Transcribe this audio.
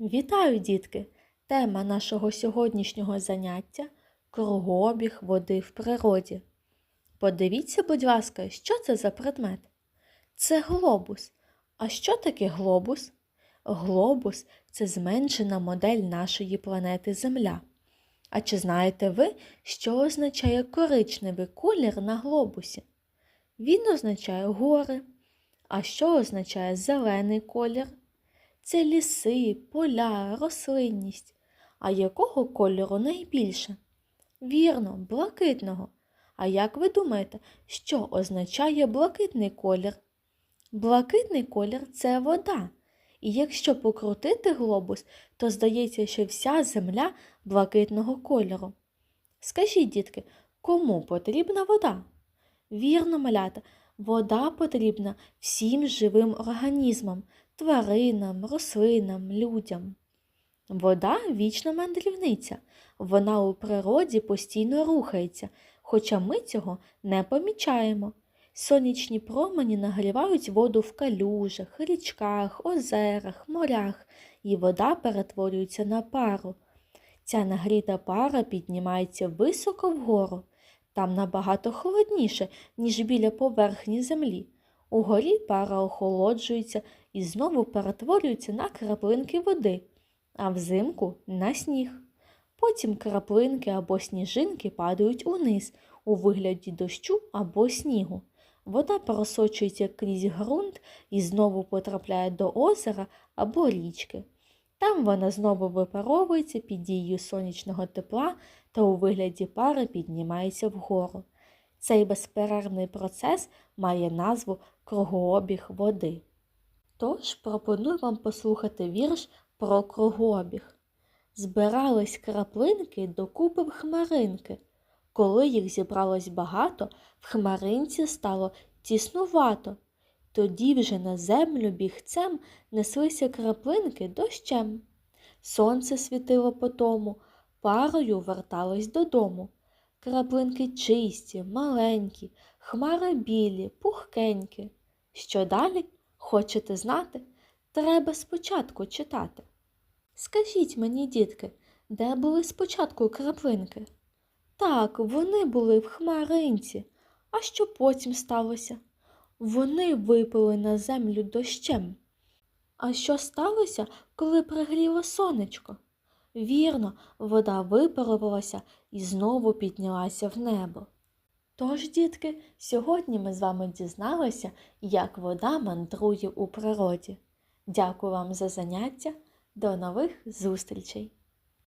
Вітаю, дітки! Тема нашого сьогоднішнього заняття кругообіг води в природі. Подивіться, будь ласка, що це за предмет? Це глобус. А що таке глобус? Глобус це зменшена модель нашої планети Земля. А чи знаєте ви, що означає коричневий колір на глобусі? Він означає гори. А що означає зелений колір? Це ліси, поля, рослинність. А якого кольору найбільше? Вірно, блакитного. А як ви думаєте, що означає блакитний колір? Блакитний колір це вода. І якщо покрутити глобус, то здається, що вся земля блакитного кольору. Скажіть, дітки, кому потрібна вода? Вірно, малята, вода потрібна всім живим організмам, тваринам, рослинам, людям. Вода вічна мандрівниця. Вона у природі постійно рухається, хоча ми цього не помічаємо. Сонячні промені нагрівають воду в калюжах, річках, озерах, морях, і вода перетворюється на пару. Ця нагріта пара піднімається високо вгору. Там набагато холодніше, ніж біля поверхні землі. Угорі пара охолоджується і знову перетворюється на краплинки води, а взимку на сніг. Потім краплинки або сніжинки падають униз у вигляді дощу або снігу. Вода просочується крізь ґрунт і знову потрапляє до озера або річки. Там вона знову випаровується під дією сонячного тепла та у вигляді пари піднімається вгору. Цей безперервний процес має назву кругообіг води. Тож пропоную вам послухати вірш про кругообіг. Збирались краплинки докупи в хмаринки. Коли їх зібралось багато, в хмаринці стало тіснувато. Тоді вже на землю бігцем неслися краплинки дощем. Сонце світило по тому, парою верталось додому. Краплинки чисті, маленькі, хмари білі, пухкенькі. Що далі? Хочете знати? Треба спочатку читати. Скажіть мені, дітки, де були спочатку краплинки? Так, вони були в хмаринці. А що потім сталося? Вони випили на землю дощем. А що сталося, коли пригріло сонечко? Вірно, вода випарувалася і знову піднялася в небо. Тож, дітки, сьогодні ми з вами дізналися, як вода мандрує у природі. Дякую вам за заняття. До нових зустрічей!